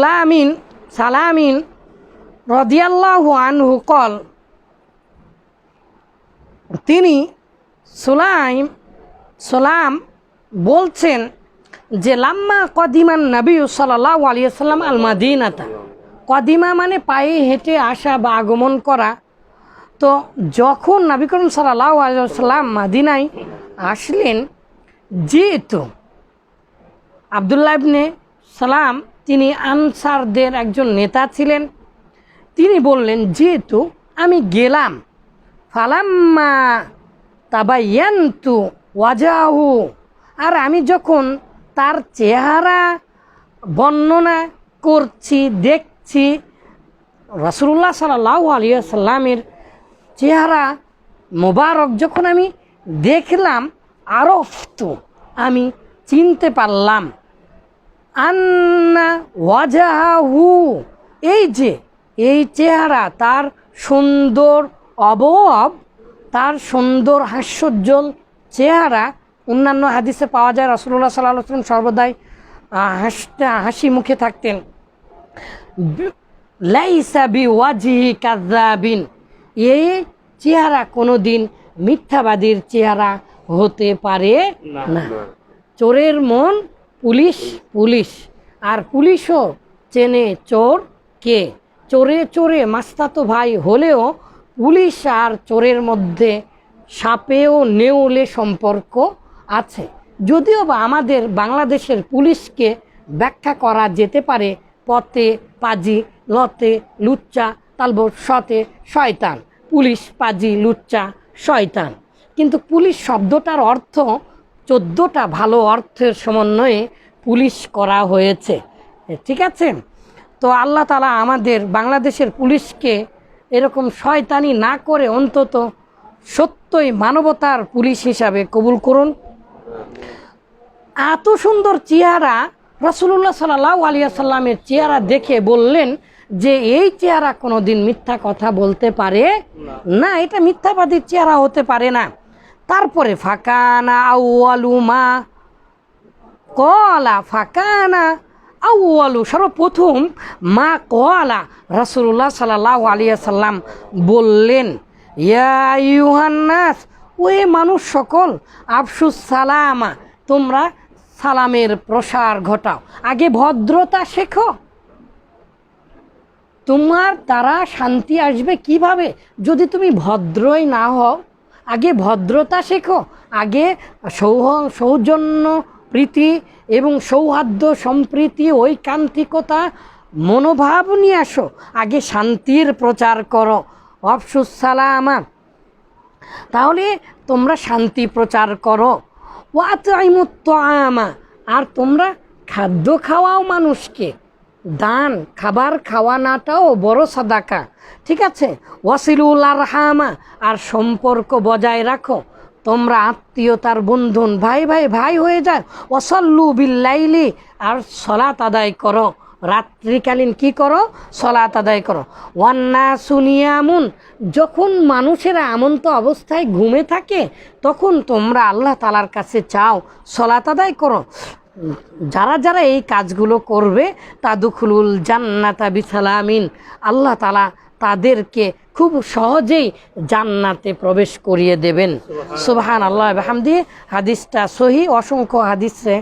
সুলামিন সালামিন রদিয়াল্লাহু আনহু কল। তিনি সুলাইম, সালাম বলছেন যে, লাম্মা কদিমান নবী সাল্লাহ আলিয়াল্লাম আল মাদিনাতা কদিমা মানে পায়ে হেঁটে আসা বা আগমন করা। তো যখন নবী করিম সাল্লাহ আলিয়াল্লাম মাদিনায় আসলেন, যেহেতু আবদুল্লাহ ইবনে সালাম তিনি আনসারদের একজন নেতা ছিলেন। তিনি বললেন, যেহেতু আমি গেলাম, ফালাম্মা তাবাইয়ান্তু ওয়াজাহু, আর আমি যখন তার চেহারা বর্ণনা করছি, দেখছি রসুল্লাহ সাল্লাহ আলিয়া সাল্লামের চেহারা মোবারক যখন আমি দেখলাম, আরফতু, আমি চিনতে পারলাম। আন্না ওয়াজাহু। এই যে এই চেহারা তার সুন্দর অবয়ব তার সুন্দর হাস্যোজ্জ্বল চেহারা অন্যান্য হাদিসে পাওয়া যায় রসুল্লাহ সাল্লাহ সাল্লাম সর্বদাই হাসতে হাসি মুখে থাকতেন। বি- লাইসা বি ওয়াজিহি কাযাবিন এই চেহারা কোনোদিন মিথ্যাবাদীর চেহারা হতে পারে না। চোরের মন পুলিশ পুলিশ। আর পুলিশও চেনে চোর কে? চোরে চোরে মাস্তাতো ভাই হলেও পুলিশ আর চোরের মধ্যে সাপে ও নেউলে সম্পর্ক আছে। যদিও বা আমাদের বাংলাদেশের পুলিশকে ব্যাখ্যা করা যেতে পারে, পথে পাজি, লতে লুচ্চা, তালব সতে শয়তান। পুলিশ, পাজি, লুচ্চা, শয়তান। কিন্তু পুলিশ শব্দটার অর্থ চোদ্দোটা ভালো অর্থের সমন্বয়ে পুলিশ করা হয়েছে। ঠিক আছে? তো আল্লাহ তালা আমাদের বাংলাদেশের পুলিশকে এরকম শয়তানি না করে অন্তত সত্যই মানবতার পুলিশ হিসাবে কবুল করুন। এত সুন্দর চেহারা রসুল্লাহ সাল্লাহ আলিয়া সাল্লামের চেহারা দেখে বললেন যে এই চেহারা কোনো দিন মিথ্যা কথা বলতে পারে না। এটা মিথ্যাবাদীর চেহারা হতে পারে না। তারপরে ফাঁকানা মা, কলা ফাঁকানা আউয়ালু, সর্বপ্রথম মা কলা রসুল্লাহ সাল্লাহ আলিয়া সাল্লাম বললেন, ইয়া ইউহান্নাস ওয়ে মানুষ সকল আফসুস সালামা, তোমরা সালামের প্রসার ঘটাও। আগে ভদ্রতা শেখো। তোমার তারা শান্তি আসবে কীভাবে? যদি তুমি ভদ্রই না হও আগে ভদ্রতা শেখো, আগে সৌহ, সৌজন্য, প্রীতি এবং সৌহার্দ্য, সম্প্রীতি, ঐকান্তিকতা, মনোভাব নিয়ে আসো। আগে শান্তির প্রচার করো। অফসুস সালামা। তাহলে তোমরা শান্তি প্রচার করো। ওয়াতাইমুত্ত আমা আর তোমরা খাদ্য খাওয়াও মানুষকে। দান, খাবার খাওয়ানাটাও বড় সাদাকা। ঠিক আছে? ওয়াসিলুল আরহামা, আর সম্পর্ক বজায় রাখো। তোমরা আত্মীয়তার বন্ধন, ভাই ভাই ভাই হয়ে যায়। ওসল্লু বিল্লাইলি, আর সলাত আদায় করো। রাত্রিকালীন কি করো? সলাত আদায় করো। ওয়ান্না সুনিয়ামুন যখন মানুষেরা আমন্ত অবস্থায় ঘুমে থাকে, তখন তোমরা আল্লাহ তালার কাছে চাও সলাত আদায় করো। যারা যারা এই কাজগুলো করবে, তাদুখুলুল জান্নাতা বিসালামিন। আল্লাহ তালা তাদেরকে খুব সহজেই জান্নাতে প্রবেশ করিয়ে দেবেন। সুবহান আল্লাহ হামদি হাদিসটা সহি, অসংখ্য হাদিসে